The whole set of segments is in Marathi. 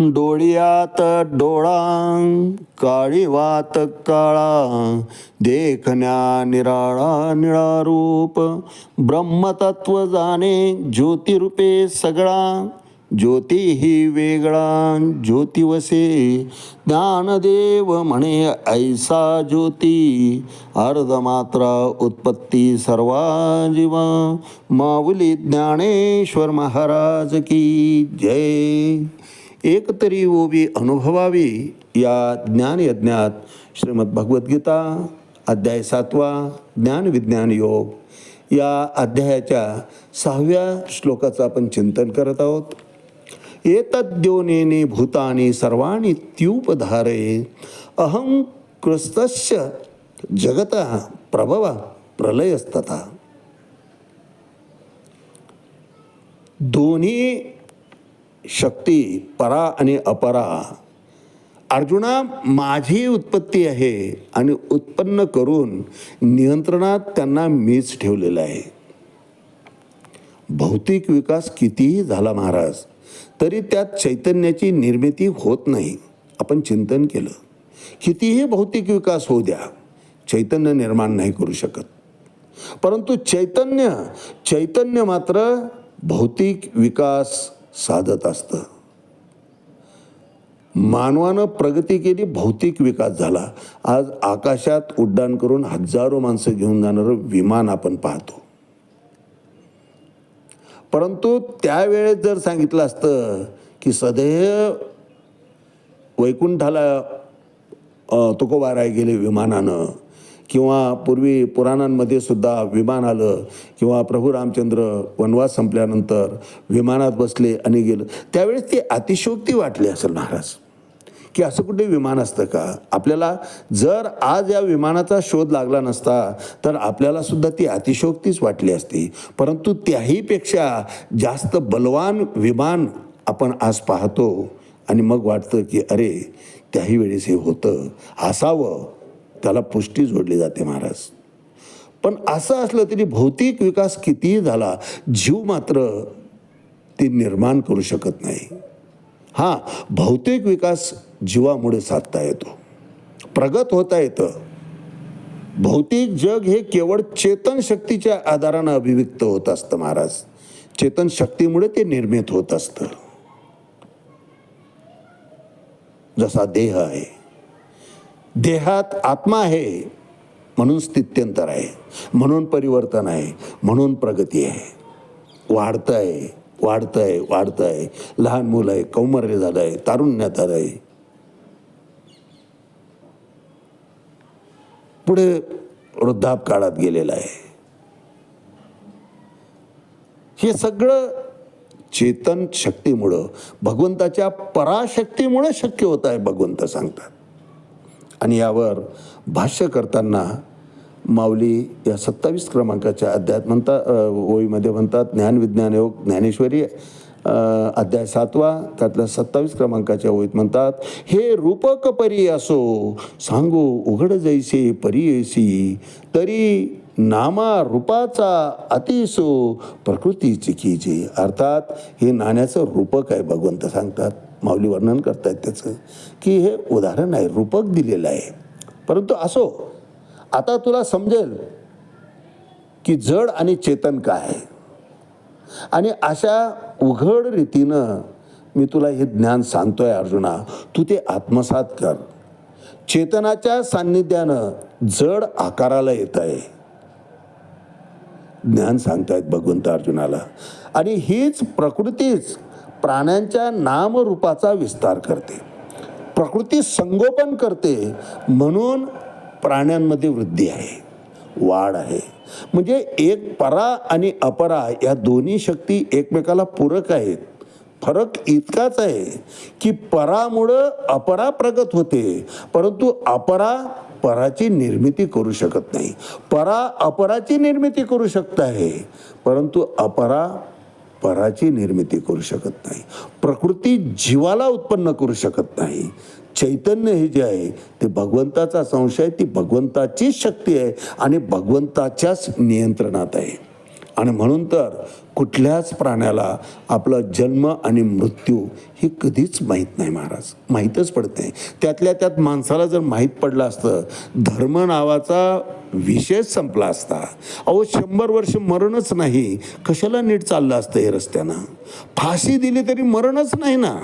डोळ्यात डोळा काळी वात काळा देखण्या निराळा निळा रूप. ब्रह्मतत्व जाणे ज्योतिरूपे सगळा ज्योती ही वेगळा ज्योतिवसे. ज्ञानदेव म्हणे ऐसा ज्योती अर्धमात्रा उत्पत्ती सर्वा जीवा. माऊली ज्ञानेश्वर महाराज की जय. एकतरी ओवी अनुभवावी या ज्ञानयज्ञात श्रीमद भगवद्गीता अध्याय सातवा ज्ञानविज्ञान योग या अध्यायाच्या सहाव्या श्लोकाचं आपण चिंतन करत आहोत. एतद्योनेने भूतानी सर्वाणी त्युपधारे अहं कृस्तस्य जगत प्रभव प्रलयस्तथा। दोन्ही शक्ती परा आणि अपरा. अर्जुना माझी उत्पत्ती आहे आणि उत्पन्न करून नियंत्रणात त्यांना मीच ठेवलेलं आहे. भौतिक विकास कितीही झाला महाराज तरी त्यात चैतन्याची निर्मिती होत नाही. आपण चिंतन केलं. कितीही भौतिक विकास होऊ द्या चैतन्य निर्माण नाही करू शकत. परंतु चैतन्य चैतन्य मात्र भौतिक विकास साधत असतं. मानवानं प्रगती केली भौतिक विकास झाला. आज आकाशात उड्डाण करून हजारो माणसं घेऊन जाणारं विमान आपण पाहतो. परंतु त्यावेळेस जर सांगितलं असतं की सदैव वैकुंठाला तुकोबाराय गेले विमानानं किंवा पूर्वी पुराणांमध्ये सुद्धा विमान आलं किंवा प्रभू रामचंद्र वनवास संपल्यानंतर विमानात बसले आणि गेलं त्यावेळेस ती अतिशोक्ती वाटली असेल महाराज. की असं कुठे विमान असतं का? आपल्याला जर आज या विमानाचा शोध लागला नसता तर आपल्याला सुद्धा ती अतिशोक्तीच वाटली असती. परंतु त्याहीपेक्षा जास्त बलवान विमान आपण आज पाहतो आणि मग वाटतं की अरे त्याही वेळेस हे होतं. असावं. त्याला पुष्टी जोडली जाते महाराज. पण असं असलं तरी भौतिक विकास कितीही झाला जीव मात्र ती निर्माण करू शकत नाही. हां भौतिक विकास जीवामुळे साधता येतो. प्रगत होता येतं. भौतिक जग हे केवळ चेतन शक्तीच्या आधारानं अभिव्यक्त होत असतं महाराज. चेतन शक्तीमुळे ते निर्मित होत असतं. जसा देह आहे देहात आत्मा आहे म्हणून स्थित्यंतर आहे म्हणून परिवर्तन आहे म्हणून प्रगती आहे. वाढतं आहे वाढतं आहे वाढतं आहे लहान मुलं आहे कौमर्य झालं आहे तारुण्यात आलं आहे. पुढे वृद्धाप काळात गेलेलं आहे. हे सगळं चेतन शक्तीमुळं भगवंताच्या पराशक्तीमुळं शक्य होत आहे भगवंत सांगतात. आणि यावर भाष्य करताना माऊली या सत्तावीस क्रमांकाच्या अध्यायात म्हणतात ओळीमध्ये म्हणतात ज्ञानविज्ञान योग ज्ञानेश्वरी अध्याय सातवा त्यातल्या सत्तावीस क्रमांकाच्या ओळीत म्हणतात हे रूपक परी असो सांगू उघड जैसे परी ऐसी तरी नामा रूपाचा अतिसो प्रकृतीची कीजे अर्थात हे नाण्याचं रूपक आहे भगवंत सांगतात. माऊली वर्णन करतायत त्याचं की हे उदाहरण आहे रूपक दिलेलं आहे. परंतु असो आता तुला समजेल की जड आणि चेतन काय आहे. आणि अशा उघड रीतीनं मी तुला हे ज्ञान सांगतोय अर्जुना तू ते आत्मसात कर. चेतनाच्या सान्निध्यानं जड आकाराला येत आहे ज्ञान सांगतायत भगवंत अर्जुनाला. आणि हीच प्रकृतीच प्राण्यांच्या नामरूपाचा विस्तार करते. प्रकृती संगोपन करते म्हणून प्राण्यांमध्ये वृद्धी आहे वाढ आहे. म्हणजे एक परा आणि अपरा या दोन्ही शक्ती एकमेकाला पूरक आहेत. फरक इतकाच आहे की परामुळं अपरा प्रगत होते परंतु अपरा पराची निर्मिती करू शकत नाही. परा अपराची निर्मिती करू शकत आहे परंतु अपरा पराची निर्मिती करू शकत नाही. प्रकृती जीवाला उत्पन्न करू शकत नाही. चैतन्य हे जे आहे ते भगवंताचा संशय ती भगवंताचीच शक्ती आहे आणि भगवंताच्याच नियंत्रणात आहे. आणि म्हणून तर कुठल्याच प्राण्याला आपला जन्म आणि मृत्यू हे कधीच माहीत नाही महाराज. माहीतच पडत नाही. त्यातल्या त्यात माणसाला जर माहीत पडलं असतं धर्म नावाचा विषयच संपला असता. अहो शंभर वर्ष मरणच नाही. कशाला नीट चाललं असतं हे रस्त्यानं? फाशी दिली तरी मरणच नाही ना.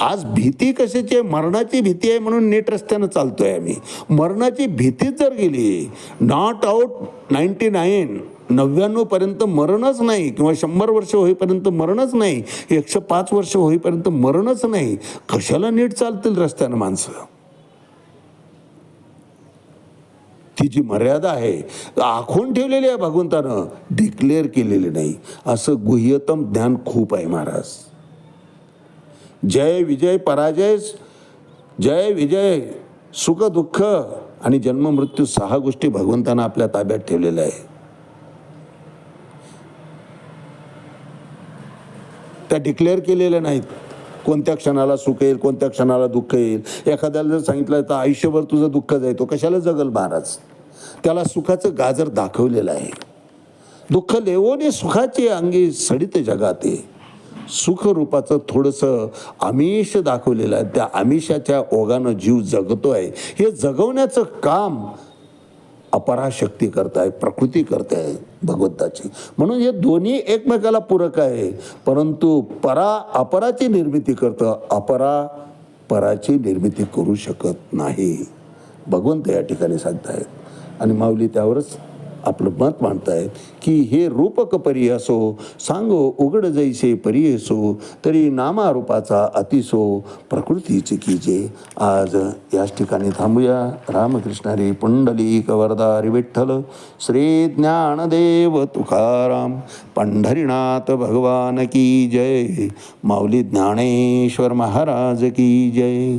आज भीती कशाची आहे? मरणाची भीती आहे म्हणून नीट रस्त्यानं चालतोय आम्ही. मरणाची भीतीच जर गेली नॉट आउट नाईन्टी नाईन नव्याण्णवपर्यंत मरणच नाही किंवा शंभर वर्ष होईपर्यंत मरणच नाही एकशे पाच वर्ष होईपर्यंत मरणच नाही कशाला नीट चालतील रस्त्यानं माणसं? ती जी मर्यादा आहे आखून ठेवलेली आहे भगवंतानं डिक्लेअर केलेली नाही. असं गुह्यतम ज्ञान खूप आहे महाराज. जय विजय पराजय जय विजय सुख दुःख आणि जन्म मृत्यू सहा गोष्टी भगवंतानं आपल्या ताब्यात ठेवलेल्या आहे. त्या डिक्लेअर केलेल्या नाहीत. कोणत्या क्षणाला सुख येईल कोणत्या क्षणाला दुःख येईल? एखाद्याला जर सांगितलं तर आयुष्यभर तुझं दुःख जायतो तो कशाला जगल महाराज? त्याला सुखाचं गाजर दाखवलेलं आहे. दुःख लेवोने सुखाचे अंगी सडित जगाते. सुख रूपाचं थोडंसं आमिष दाखवलेलं आहे. त्या आमिषाच्या ओघानं जीव जगतो आहे हे जगवण्याचं काम अपराशक्ती करताय प्रकृती करताय भगवंताची. म्हणून हे दोन्ही एकमेकाला पूरक आहे. परंतु परा अपराची निर्मिती करतं अपरा पराची निर्मिती करू शकत नाही. भगवंत या ठिकाणी सांगतायत. आणि माऊली त्यावरच आपलं मत मांडतायत की हे रूपक परी असो सांगो उघड जैसे परी असो तरी नामारूपाचा अतिसो की कीजे आज याच ठिकाणी थांबूया. रामकृष्णारी पुंडली कवरदारी विठ्ठल श्री ज्ञानदेव तुकाराम पंढरीनाथ भगवान की जय. माऊली ज्ञानेश्वर महाराज की जय.